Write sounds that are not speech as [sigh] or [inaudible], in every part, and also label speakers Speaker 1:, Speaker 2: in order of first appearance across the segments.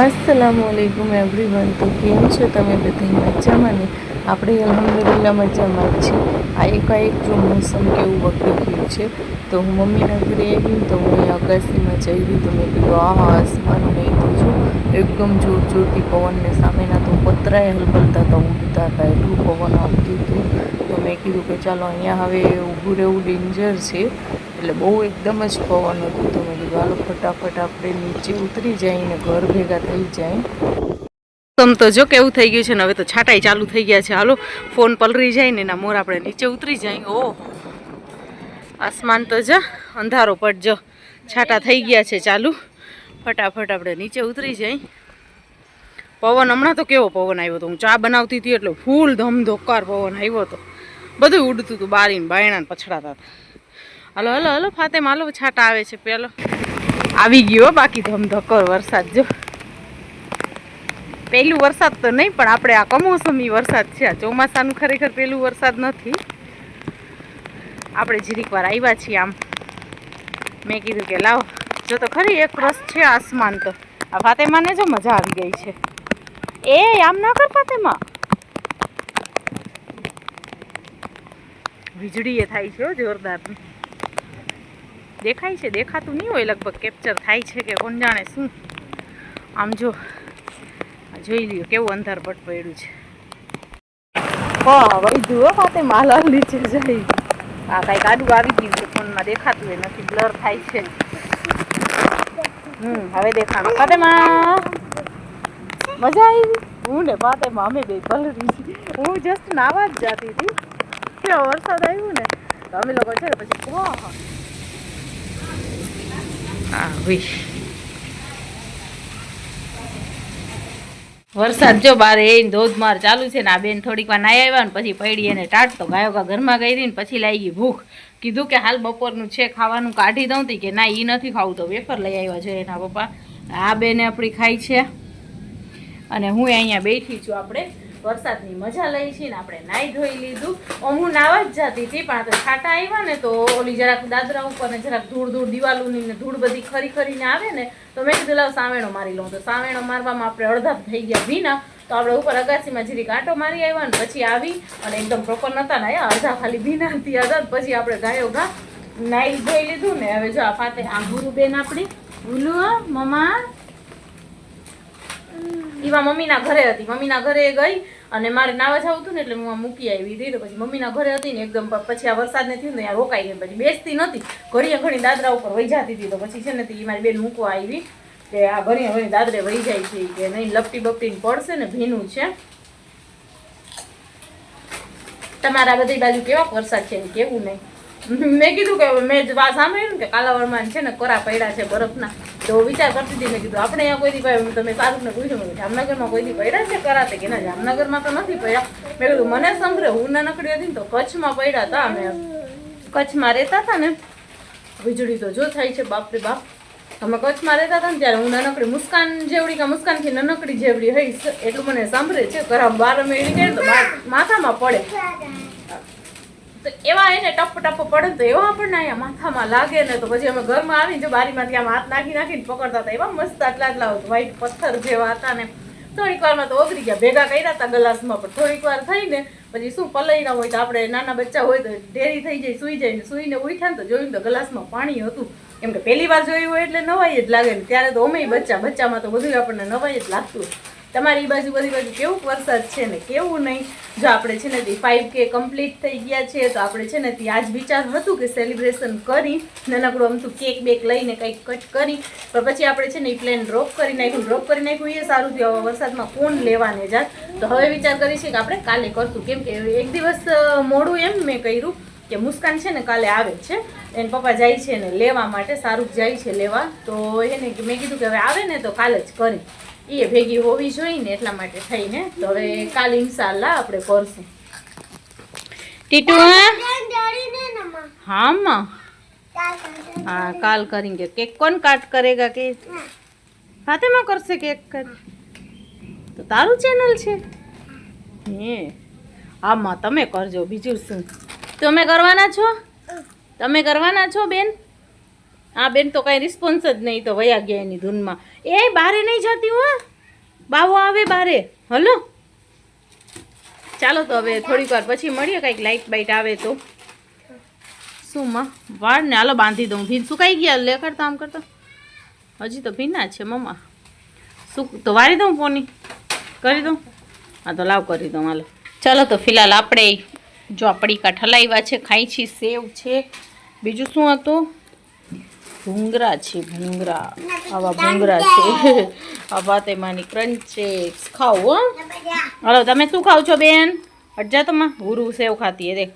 Speaker 1: અસલામુ અલૈકુમ everyone તો કેમ છો તમે બધી મજામાં ને? આપણે અલહમદુલિલ્લા મજામાં જ છીએ. આ એકાએક જો મોસમ કેવું બગડી ગયું છે, તો હું મમ્મીના ઘરે આવી તો હું અગાસીમાં જઈ રહી. તો મેં કીધું આ આસમાન નહીં તો છું એકદમ જોર જોરથી પવનને સામેના તો પતરાય હલબલતા હતા ઉડતા હતા એટલું પવન આવતું હતું. તો મેં કીધું કે ચાલો, અહીંયા હવે ઊભું રહેવું ડેન્જર છે. એટલે બહુ એકદમ જ પવન હતું. તો મેં કીધું ફટાફટ આપણે નીચે ઉતરી જાય ને ઘર ભેગા થઈ જાય.
Speaker 2: તમ તો જો કેવું થઈ ગયું છે ને હવે તો છાંટાઈ ચાલુ થઈ ગયા છે. હાલો, ફોન પલરી જાય ને એના મોર આપણે નીચે ઉતરી જાય. ઓ, આસમાન તો જ, અંધારો પડજો છાંટા થઈ ગયા છે ચાલુ. ફટાફટ આપણે નીચે ઉતરી જાય. પવન હમણાં તો કેવો પવન આવ્યો હતો. હું ચા બનાવતી હતી એટલે ફૂલ ધમધોકાર પવન આવ્યો હતો. બધું ઉડતું હતું, બારીને બાયણા પછડાતા હતા. હાલો, હલો હલો, ફાતે હાલો છાંટા આવે છે પેલો. આવી ગયો બાકી ધમધોકર વરસાદ, જો. પહેલું વરસાદ તો નહીં, પણ આપણે આ કમોસમી વરસાદ છે, આ ચોમાસાનું ખરેખર પહેલું વરસાદ નથી. આપણે જીરીક વાર આવ્યા છીએ આમ. મેં કીધું કે લાવ, જો તો ખરી એક રસ છે આસમાન તો. આ ફાતેમાને જો મજા આવી ગઈ છે. એ, આમ ના કર ફાતેમા. વીજળી એ થાય છે જોરદાર. દેખાય છે, દેખાતું નહીં હોય, લગભગ કેપ્ચર થાય છે કે કોણ જાણે શું. આમ જો જોઈ લ્યો કેવું અંધાર પટ પડ્યું છે. હા વૈધું હો, ફાતે માલા નીચે જઈ આ કાંઈક આડું આવી ગયું છે, ફોનમાં દેખાતું એ નથી બ્લર થાય છે. હમ, હવે દેખાણું. મજા આવી? હું ને ફાતેમાં અમે બે પલરી હું જસ્ટ નાવા જ જાતી હતી. વરસાદ આવ્યું ને? તો અમે લોકો છે ને પછી, વાહ આ વિશ વરસાદ જો બારે એ ધોધમાર ચાલુ છે ને, આ બેન થોડીક વાર નાઈ આવ્યા ને, પછી પડી એને ટાટ તો ગાયો ગા ઘરમાં ગઈ ને, પછી લાગી ગઈ ભૂખ. કીધું કે હાલ બપોરનું છે, ખાવાનું કાઢી દઉં કે ના એ નથી ખાવું તો વેફર લઈ આવ્યા છે એના પપ્પા. આ બેને આપણી ખાઈ છે. અને હું અહીંયા બેઠી છું આપણે. વરસાદની મજા લઈ છે ને આપણે નાહી ધોઈ લીધું. હું નાવા જ જતી હતી પણ આ તો છાંટા આવ્યા ને તો ઓલી જરાક દાદરા ઉપર ને જરાક ધૂળ ધૂળ દિવાલોની ને ધૂળ બધી ખરી ખરીને આવે ને તો મેં કીધું લાવ સાવેણો મારી લઉં. તો સાવેણો મારવામાં આપણે અડધા થઈ ગયા ભીના. તો આપણે ઉપર અગાસીમાં જરી કાંટો મારી આવ્યા ને પછી આવી અને એકદમ પ્રોપર નહોતા ને અડધા ખાલી ભીના હતી હતા પછી આપણે ગાયો ગા નાઈ ધોઈ લીધું ને. હવે જો આ ફાતે આ ગુરુ બેન આપણી. ભૂલું હો, ઈવા મમ્મીના ઘરે હતી. મમ્મીના ઘરે ગઈ અને મારે નાવા જવું હતું ને એટલે હું આ મૂકી આવી હતી. તો પછી મમ્મીના ઘરે હતી ને એકદમ પછી આ વરસાદને થયું ને ત્યાં રોકાઈ ગઈ પછી બેસતી નહોતી. ઘડીએ ઘણી દાદરા ઉપર વહી જતી હતી. તો પછી છે ને તે મારી બેન મૂકવા આવી કે આ ઘણીએ ઘણી દાદરે વહી જાય છે કે નહીં, લપટી બપટીને પડશે ને ભીનું છે. તમારા બધી બાજુ કેવા વરસાદ છે? કેવું નહીં. મેં કીધું કે મેં વાત સાંભળ્યું ને કે કાલાવડમાં છે ને કોરા પડ્યા છે બરફના. તો વિચાર કરતી હતી, મેં કીધું, આપણે અહીંયા કોઈ ભાઈ, તમે શાહરૂખને પૂછ્યું મેં જામનગરમાં કોઈ પડ્યા છે કરાતે કે ના? જામનગરમાં તો નથી પડ્યા. મેં કીધું, મને સાંભળે, હું નાનકડી હતી ને તો કચ્છમાં પડ્યા હતા અમે. કચ્છમાં રહેતા હતા ને? વીજળી તો જો થાય છે બાપ રે બાપ. અમે કચ્છમાં રહેતા હતા ને ત્યારે હું નાનકડી મુસ્કાન જેવડી કે મુસ્કાનથી નાનકડી જેવડી હઈશ, એટલું મને સાંભળે છે. ઘર બાર અમે એડી ને તો માથામાં પડે. તો એવા એને ટપ ટપ પડે તો એવા આપણને અહીંયા માથામાં લાગે ને તો પછી અમે ઘરમાં આવીને જો બારીમાંથી આમ હાથ નાખી નાખીને પકડતા હતા. એવા મસ્ત આટલા આટલા વ્હાઈટ પથ્થર જેવા હતા ને. થોડીક વારમાં તો ઓગરી ગયા. ભેગા કર્યા હતા ગ્લાસમાં પણ થોડીક વાર થઈને પછી શું પલૈના હોય તો આપણે નાના બચ્ચા હોય તો ઢેરી થઈ જાય, સુઈ જાય ને સુઈને ઉઠ્યા ને તો જોયું તો ગ્લાસમાં પાણી હતું. કેમ કે પહેલી વાર જોયું હોય એટલે નવાઈ જ લાગે ને. ત્યારે તો અમે બચ્ચા, બચ્ચામાં તો બધું આપણને નવાઈ જ લાગતું તમારી બાજુ બધી બાજુ કેવું વરસાદ છે ને કેવું નહીં? જો આપણે છે ને તે ફાઇવ કે કમ્પ્લીટ થઈ ગયા છે, તો આપણે છે ને તે આજ વિચાર હતું કે સેલિબ્રેશન કરી, નાનકડું અમથું કેક બેક લઈને કંઈક કટ કરી, પણ પછી આપણે છે ને એ પ્લેન ડ્રોપ કરી નાખ્યું. ડ્રોપ કરી નાખ્યું એ સારું થયું. હવે વરસાદમાં કોણ લેવાને જાત? તો હવે વિચાર કરીએ છીએ કે આપણે કાલે કરશું. કેમ કે એક દિવસ મોડું એમ મેં કર્યું કે મુસ્કાન છે ને કાલે આવે છે. એને પપ્પા જાય છે ને લેવા માટે, સારું જાય છે લેવા. તો એને મેં કીધું કે હવે આવે ને તો કાલે જ કરી. એ ભેગી હોવી જોઈએ ને એટલા માટે થઈને. તો હવે કાલ ઇન્શાલ્લાહ આપણે કરશું. ટીટુ હા? માં. હા કાલ કરેંગે. કેક કોણ કાટ કરેગા કે? ફાતેમા કરશે કેક કટ તો તારું ચેનલ છે? હે. આમાં તમે કરજો. બીજું શું? તમે કરવાના છો? તમે કરવાના છો બેન? આ બેન તો કાંઈ રિસ્પોન્સ જ નહીં તો વયા ગયા એની ધૂનમાં. એ બારે નહીં જતી હો. બાવો આવે બારે. હલો. ચાલો તો હવે થોડીક વાર પછી મળીએ, કાંઈક લાઇટ બાઇટ આવે તો. શું માં? વાળ ને હાલો બાંધી દઉં. ભીન સુકાઈ ગયા લે કરતા આમ કરતા. હજી તો ભીના છે મમ્મા. સુક તો વારી દઉં પોની કરી દઉં? હા, તો લાવ કરી દઉં હાલો. ચાલો તો ફિલહાલ આપણે જો આ પડીકા ઠલાવ્યા છે, ખાઈ છી, સેવ છે. બીજું શું હતું? ભૂંગરા છે ભૂંગરા. આવા ભૂંગરા છે. [laughs] આ વાતેમાંની ક્રંચેક્સ ખાવ હો. હાલો તમે શું ખાવ છો બેન? હટજા તમે હુરુ સેવ ખાતી હે દેખ.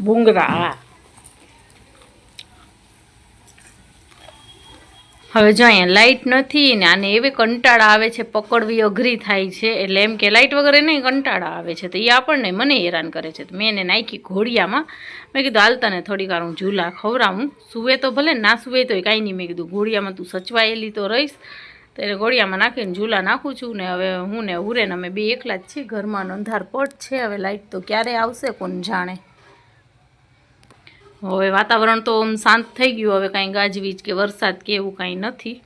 Speaker 2: ભૂંગરા. હવે જો અહીંયા લાઇટ નથી ને આને એવી કંટાળા આવે છે પકડવી અઘરી થાય છે. એટલે એમ કે લાઇટ વગર એને કંટાળા આવે છે. તો એ આપણને મને હેરાન કરે છે. તો મેં એને નાખી ઘોડિયામાં. મેં કીધું, હાલ ને થોડીક વાર હું ઝૂલા ખવડાવું. સુવે તો ભલે, ના સુવે તો કાંઈ નહીં. મેં કીધું ઘોડિયામાં તું સચવાયેલી તો રહીશ. ત્યારે ઘોડિયામાં નાખીને ઝૂલા નાખું છું ને હવે હું ને હુરેન અમે બે એકલા જ છીએ. ઘરમાં અંધાર પટ છે. હવે લાઇટ તો ક્યારે આવશે કોણ જાણે. હવે વાતાવરણ તો આમ શાંત થઈ ગયું. હવે કાંઈ ગાજવીજ કે વરસાદ કે એવું કાંઈ નથી.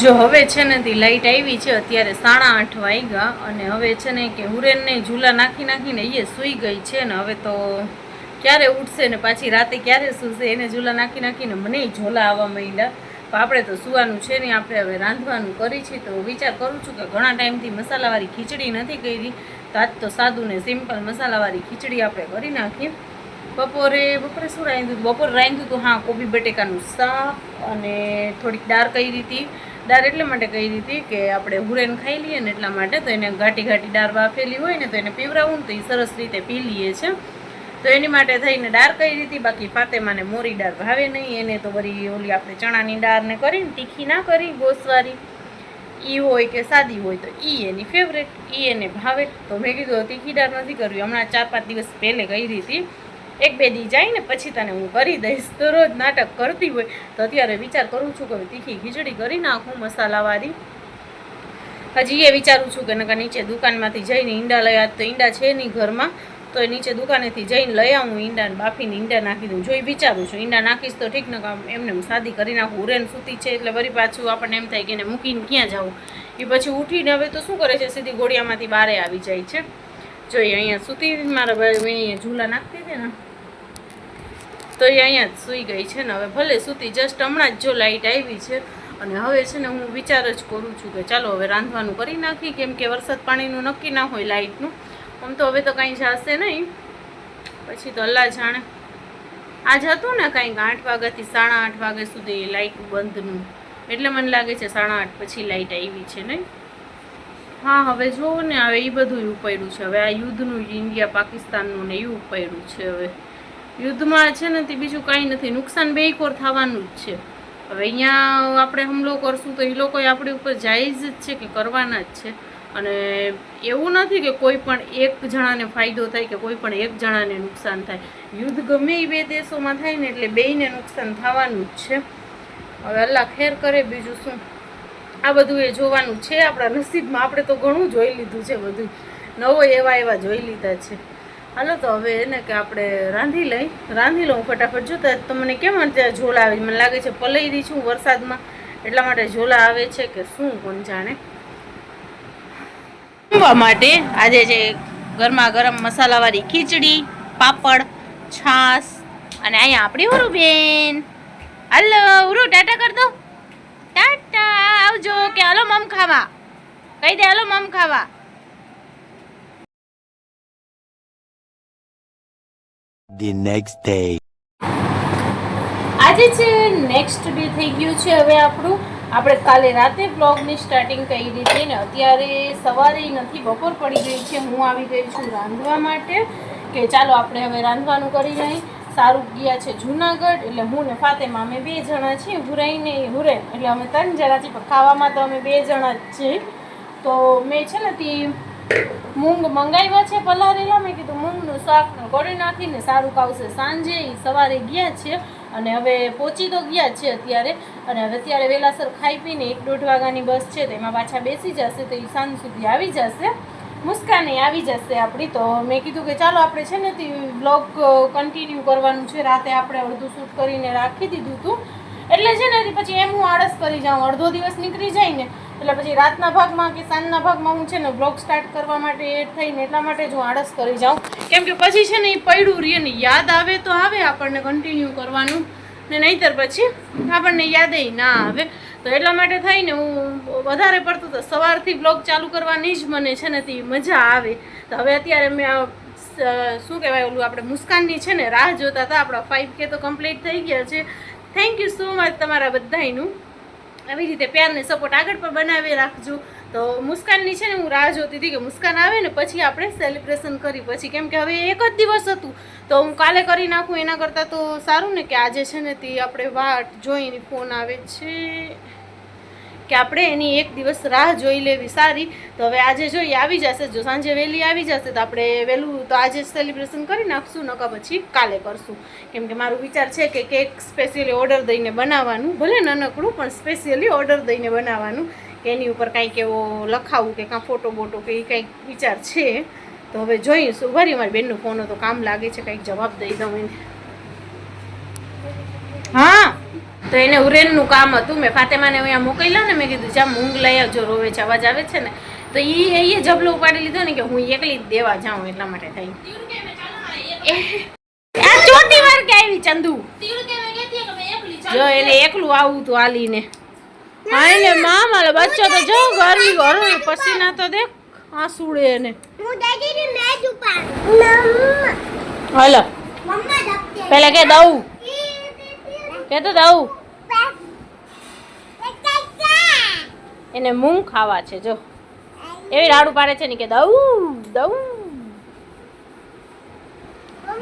Speaker 2: જો હવે છે ને તે લાઈટ આવી છે, અત્યારે સાડા આઠ વાગ્યા અને હવે છે ને કે હુરેનને ઝૂલા નાખી નાખીને એ સૂઈ ગઈ છે ને હવે તો ક્યારે ઉઠશે ને પાછી રાતે ક્યારે સૂશે એને ઝૂલા નાખી નાખીને મને ઝોલા આવવા માંડ્યા. પણ આપણે તો સુવાનું છે નહીં આપણે હવે રાંધવાનું કરી છે, તો વિચાર કરું છું કે ઘણા ટાઈમથી મસાલાવાળી ખીચડી નથી કરી. તો આજ તો સાદું ને સિમ્પલ મસાલાવાળી ખીચડી આપણે કરી નાખીએ. બપોરે બપોરે શું રાંધ્યું? બપોરે રાંધ્યું હતું હા, કોબી બટેકાનું શાક અને થોડીક દાળ કરી હતી. દાળ એટલા માટે કહી હતી કે આપણે હુરેન ખાઈ લઈએ ને એટલા માટે. તો એને ઘાટી ઘાટી દાળ બાફેલી હોય ને તો એને પીવરાવું ને તો એ સરસ રીતે પી લઈએ છે. તો એની માટે થઈને દાળ કહી દીધી. બાકી ફાતેમાને મોરી દાળ ભાવે નહીં. એને તો વળી ઓલી આપણે ચણાની દાળને કરીને તીખી ના કરી, ગોસવારી. ઈ હોય કે સાદી હોય તો ઈ એની ફેવરેટ ઈ એને ભાવે. તો મેં કીધું તીખી દાળ નથી કરવી. હમણાં ચાર પાંચ દિવસ પહેલે કહી હતી એક બે દી જાય ને પછી તને હું કરી દઈશ. તો રોજ નાટક કરતી હોય તો અત્યારે વિચાર કરું છું કે તીખી ખીચડી કરી નાખું મસાલાવાળી હજી એ વિચારું છું કે નકર નીચે દુકાનમાંથી જઈને ઈંડા લઈ આજ તો ઈંડા છે નહીં ઘરમાં. તો એ નીચે દુકાનેથી જઈને લઈ આવું ઈંડાને બાફીને ઈંડા નાખી દઉં. જોઈ વિચારું છું, ઈંડા નાખીશ તો ઠીક ને એમને એમ સાદી કરી નાખું. ઉરેન સૂતી છે એટલે વળી પાછું આપણને એમ થાય કે એને મૂકીને ક્યાં જવું? એ પછી ઉઠીને હવે તો શું કરે છે? સીધી ગોળિયામાંથી બહારે આવી જાય છે. જોઈએ અહીંયા સૂતી, મારા ભાઈ અહીંયા ઝૂલા નાખતી હતી ને. તો એ અહીંયા જ સૂઈ ગઈ છે ને હવે ભલે સૂતી જસ્ટ હમણાં જ જો લાઇટ આવી છે અને હવે છે ને હું વિચાર જ કરું છું કે ચાલો હવે રાંધવાનું કરી નાખી, કેમ કે વરસાદ પાણીનું નક્કી ના હોય લાઇટનું. આમ તો હવે તો કાંઈ જશે નહીં. પછી તો અલ્લાહ જાણે. આજ હતું ને કાંઈક આઠ વાગ્યાથી સાડા આઠ વાગ્યા સુધી લાઇટ બંધનું. એટલે મને લાગે છે સાડા આઠ પછી લાઇટ આવી છે નહીં? હા, હવે જુઓ ને, હવે એ બધું ઉપાડ્યું છે. હવે આ યુદ્ધનું, ઇન્ડિયા, પાકિસ્તાનનું ને એવું ઉપાડ્યું છે હવે. યુદ્ધમાં છે ને તે બીજું કાંઈ નથી. નુકસાન બે કોર થવાનું જ છે. હવે અહીંયા આપણે હુમલો કરશું તો એ લોકોએ આપણી ઉપર જાયઝ જ છે કે કરવાના જ છે. અને એવું નથી કે કોઈ પણ એક જણાને ફાયદો થાય કે કોઈ પણ એક જણાને નુકસાન થાય. યુદ્ધ ગમે એ બે દેશોમાં થાય ને એટલે બેયને નુકસાન થવાનું જ છે. હવે અલ્લાહ ખેર કરે બીજું શું? આ બધું એ જોવાનું છે. આપણા નસીબમાં આપણે તો ઘણું જોઈ લીધું છે બધું નવો એવા એવા જોઈ લીધા છે. હાલો તો હવે એને કે આપણે રાંધી લઈ. રાંધી લઉં ફટાફટ. જોતા તો મને કેમ અત્યારે ઝોલા આવે? મને લાગે છે પલઈ દી છું વરસાદમાં. એટલા માટે ઝોલા આવે છે કે શું કોણ જાણે? માટે આજે જે ગરમા ગરમ મસાલાવાળી ખીચડી, પાપડ છાસ અને અહીંયા આપણી ઉરુ બેન હાલો, ઉરુ, ટાટા કર દો. ટાટા, આવજો કે હાલો, મમ ખાવા. કહી દે, હાલો, મમ ખાવા.
Speaker 3: The next day.
Speaker 2: આજે છે નેક્સ્ટ ડે થઈ ગયું છે હવે આપણું. આપણે કાલે રાતે બ્લોગની સ્ટાર્ટિંગ કરી દીધી ને અત્યારે સવારે નથી, બપોર પડી ગઈ છે. હું આવી ગઈ છું રાંધવા માટે કે ચાલો આપણે હવે રાંધવાનું કરી લઈ સારું ગયા છે જુનાગઢ, એટલે હું ને ફાતેમા અમે બે જણા છીએ. હુરાઈને હુરે એટલે અમે ત્રણ જણા છીએ, પણ ખાવામાં તો અમે બે જણા જ છીએ. તો મેં છે ને તે મૂંગ મંગાવ્યા છે પલારેલા. મેં કીધું મૂંગનું શાક કોળી નાખીને સારું ખાવશે સાંજે સવારે ગયા છે અને હવે પહોંચી તો ગયા છે અત્યારે. અને હવે અત્યારે વહેલાસર ખાઈ પીને એક દોઢ વાગ્યાની બસ છે તો એમાં પાછા બેસી જશે તો એ સાંજ સુધી આવી જશે. મુસ્કાને આવી જશે આપણી તો. મેં કીધું કે ચાલો આપણે છે ને તે બ્લોગ કન્ટિન્યુ કરવાનું છે. રાતે આપણે અડધું શૂટ કરીને રાખી દીધું હતું એટલે છે ને પછી એમ હું આળસ કરી જાઉં. અડધો દિવસ નીકળી જાય ને, એટલે પછી રાતના ભાગમાં કે સાંજના ભાગમાં હું છે ને બ્લોગ સ્ટાર્ટ કરવા માટે એ થઈને એટલા માટે જ હું આળસ કરી જાઉં. કેમ કે પછી છે ને એ પડ્યું રહે ને, યાદ આવે તો આવે આપણને કન્ટિન્યુ કરવાનું. ને નહીંતર પછી આપણને યાદેય ના આવે. તો એટલા માટે થઈને હું વધારે પડતું તો સવારથી બ્લોગ ચાલુ કરવાની જ મને છે ને તે મજા આવે. તો હવે અત્યારે મેં શું કહેવાય ઓલું આપણે મુસ્કાનની છે ને રાહ જોતા હતા, આપણા ફાઇવ કે તો કમ્પ્લીટ થઈ ગયા છે. થેન્ક યુ સો મચ તમારા બધાયનું. આવી રીતે પ્યારને સપોર્ટ આગળ પણ બનાવી રાખજો. તો મુસ્કાનની છે ને હું રાહ જોતી હતી કે મુસ્કાન આવે ને પછી આપણે સેલિબ્રેશન કરી. પછી કેમ કે હવે એક જ દિવસ હતું. તો હું કાલે કરી નાખું એના કરતાં તો સારું ને કે આજે છે ને તે આપણે વાટ જોઈને ફોન આવે છે. કે આપણે એની એક દિવસ રાહ જોઈ લેવી સારી, તો હવે આજે જોઈએ આવી જશે, જો સાંજે વહેલી આવી જશે, તો આપણે વહેલું તો આજે સેલિબ્રેશન કરી નાખશું નકા પછી કાલે કરશું. કેમ કે મારો વિચાર છે કે કેક સ્પેશિયલી ઓર્ડર દઈને બનાવવાનું, ભલે નાનકડું, પણ સ્પેશિયલી ઓર્ડર દઈને બનાવવાનું, કે એની ઉપર કાંઈક એવો લખાવું કે કાં ફોટો બોટો કે એ કાંઈક વિચાર છે, તો હવે જોઈશું. ભરી મારી બેનનો ફોન હતો, કામ લાગે છે, કંઈક જવાબ દઈ દઉં એને હા તો એને ઉરેનનું કામ હતું. મેં ફાતેમાને અહીંયા મોકલ્યા ને મેં કીધું જા મૂંગ લઈ આવજો રોવે છે અવાજ આવે છે ને. તો એ એ જબલો ઉપાડી લીધો ને કે હું એકલી જ દેવા જાઉં એટલા માટે થઈ આ વાર કે આવી ચંદુ? જો એને એકલું આવું તું આલીને. હા એને મા મારો બચ્ચો તો જો ગરમી ગરમી પસીના તો દેખ આંસુડે એને.
Speaker 4: હું દાદીને મેચ ઉપાડું.
Speaker 2: હાલો. પેલા કે દઉં. કે તો દઉં. એને મૂંગ ખાવા છે, જો. એવી રાડું પાડે છે ને કે દઉં દઉં.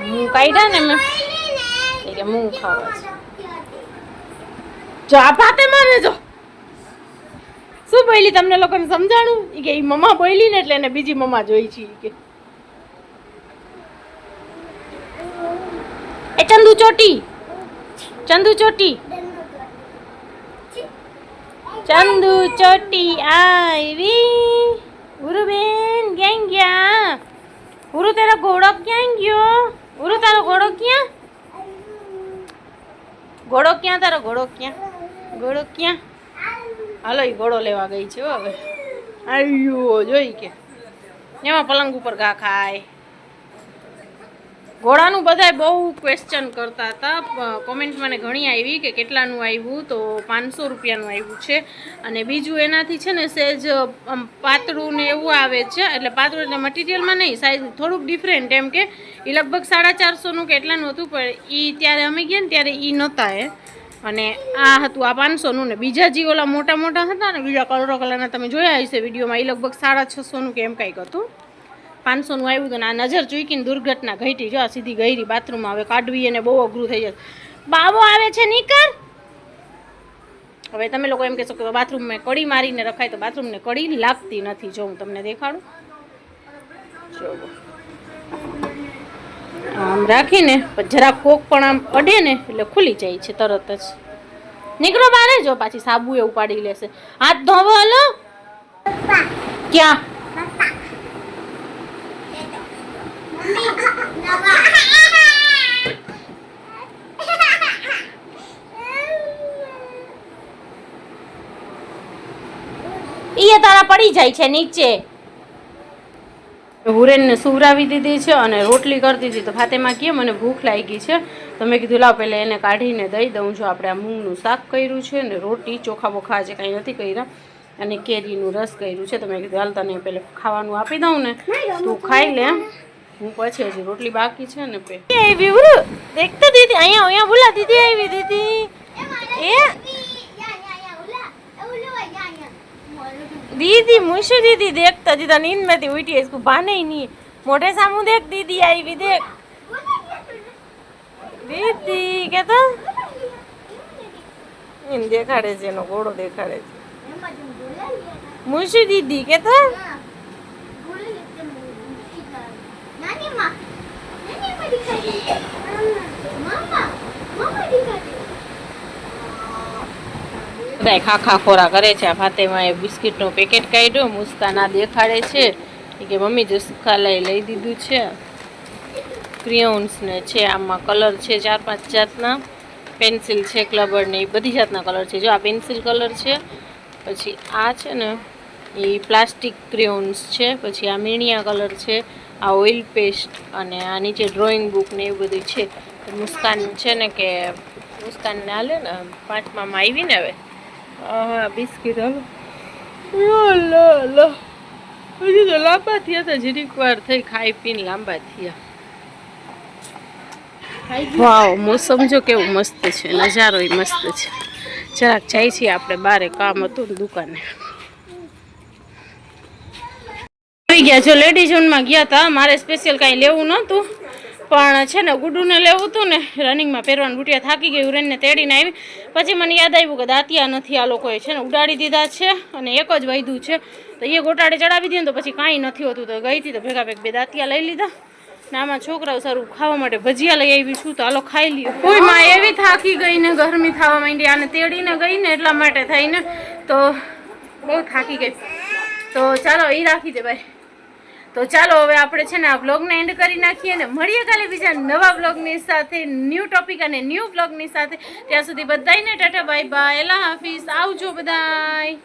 Speaker 2: મૂંગ કાઢ્યા ને મેં. કે મૂંગ ખાવા છે. જો આ પાતે મારે જો. શું બોલી તમને લોકોને સમજાણું? એ કે એ મમ્મા બોલી ને એટલે એને બીજી મમ્મા જોઈ છે કે. એ ચંદુ ચોટી. ચંદુ ચોટી. ચંદુ ચોટી આવી. ઉરુબેન ક્યાં ગયા? ઉરુ તારો ઘોડો ક્યાં ગયો? ઉરુ તારો ઘોડો ક્યાં? ઘોડો ક્યાં? તારો ઘોડો ક્યાં? ઘોડો ક્યાં? હાલો એ ઘોડો લેવા ગઈ છે હવે. આવ્યો જોઈ કે. એમાં પલંગ ઉપર ઘા ખાય. ઘોડાનું બધાય બહુ ક્વેશ્ચન કરતા હતા. કોમેન્ટ મને ઘણી આવી કે કેટલાનું આવ્યું, તો પાંચસો રૂપિયાનું આવ્યું છે. અને બીજું એનાથી છે ને સેજ પાતળું ને એવું આવે છે. એટલે પાતળું એટલે મટીરિયલમાં નહીં સાઇઝ થોડુંક ડિફરન્ટ એમ કે એ લગભગ સાડા ચારસોનું કે એટલાનું હતું, પણ એ ત્યારે અમે ગયા ને ત્યારે એ નહોતા એ. અને આ હતું, આ પાંચસોનું ને બીજા જે ઓલા મોટા મોટા હતા ને, બીજા કલરો કલરના તમે જોયા હશે વિડીયોમાં એ લગભગ સાડા છસોનું કે એમ કંઈક હતું. પાંચસોનું આવ્યું હતું ને, આ નજર ચૂકીને દુર્ઘટના ઘટી. જો આ સીધી ગઈ બાથરૂમમાં હવે કાઢવી એને બહુ અઘરું થઈ જશે. બાવો આવે છે નીકર હવે તમે લોકો એમ કહેશો કે બાથરૂમમાં કડી મારીને રખાય તો બાથરૂમને કડી લાગતી નથી. જો હું તમને દેખાડું. જો આમ રાખીને જરા કોક પણ આમ અડે ને, એટલે ખુલી જાય છે તરત જ. નીકળો બારે, જો પાછી સાબુ એવું પાડી લેશે. હાથ ધોવો, હલો. ક્યાં? ઈ તારા પડી જાય છે નીચે. હુરેનને સુવરાવી દીધી છે અને રોટલી કરી દીધી. તો ફાતેમાં કે મને ભૂખ લાગી છે. તો મેં કીધું, લાવ પહેલાં એને કાઢીને દઈ દઉં. છું આપણે આ મૂંગનું શાક કર્યું છે અને રોટી, ચોખા બોખા જે કાંઈ નથી કર્યા, અને કેરીનું રસ કર્યું છે, તો મેં કીધું, હાલ તને પહેલાં ખાવાનું આપી દઉં ને. તું ખાઈ લે. હું પછી હજી રોટલી બાકી છે ને પે. આવી ઉરુ દેખતા દીદી, અહીંયા અહીંયા બોલા દીદી આવી, દીદી. એ? દીદી મુશુ દીદી દેખતા દીદા નીંદમાંથી ઉઠી ઇસકો ભાને નહીં. મોઢે સામું દેખ, દીદી આવી, દેખ. દીદી, કેતા? એમ દેખાડે છે, એનો ઘોડો દેખાડે છે. મુશુ દીદી
Speaker 4: કે તો
Speaker 2: બધા ખાખા ખોરા કરે છે. આ ફાતેમાં એ બિસ્કિટનું પેકેટ કાઢ્યું મુસ્કા ના દેખાડે છે. કે મમ્મી જો સુખાલાઈ લઈ દીધું છે. ક્રિયોન્સને છે, આમાં કલર છે ચાર પાંચ જાતના. પેન્સિલ છે, ક્લબર ને એ બધી જાતના કલર છે. જો આ પેન્સિલ કલર છે, પછી આ છે ને એ પ્લાસ્ટિક ક્રિયોન્સ છે, પછી આ મીણિયા કલર છે આ ઓઇલ પેસ્ટ અને આ નીચે ડ્રોઈંગ બુક ને એવું બધું છે. તો મુસ્કાન છે ને કે મુસ્કાનને હાલે ને પાંચમામાં આવી ને હવે? હા બિસ્કીટ હવે? લો લો હજી તો લાંબા થયા હતા જીરીક વાર થઈ ખાઈ પીને લાંબા થયા. વાવ મોસમ જો કેવું મસ્ત છે નજારો મસ્ત છે. જરાક જાય છીએ આપણે બારે કામ હતું ને દુકાને આવી ગયા. જો લેડી ઝોનમાં ગયા હતા મારે સ્પેશિયલ કાંઈ લેવું નહોતું. પણ છે ને, ગુડુને લેવું હતું ને રનિંગમાં પહેરવાનું બુટિયા થાકી ગયું રેનને તેડીને આવી. પછી મને યાદ આવ્યું કે દાંતિયા નથી આ લોકોએ છે ને ઉડાડી દીધા છે અને એક જ વૈધું છે. તો એ ગોટાળે ચડાવી દીધું તો પછી કાંઈ નથી હોતું. તો ગઈ હતી તો ભેગા ભેગ બે દાંતિયા લઈ લીધા. ને આમાં છોકરાઓ સારું ખાવા માટે ભજીયા લઈ આવી છું તો હાલો ખાઈ લ્યો. કોઈ માં, એવી થાકી ગઈ ને, ગરમી થવા માંડી. આને તેડીને ગઈ ને, એટલા માટે થઈને તો બહુ થાકી ગઈ. તો ચાલો એ રાખી દે ભાઈ. તો ચાલો હવે આપણે છે ને આ વ્લોગને એન્ડ કરી નાખીએ ને મળીએ કાલે બીજા નવા વ્લોગની સાથે ન્યૂ ટોપિક અને ન્યૂ વ્લોગની સાથે. ત્યાં સુધી બધાને ટાટા બાય બાય એલા હાફિઝ. આવજો બધાય.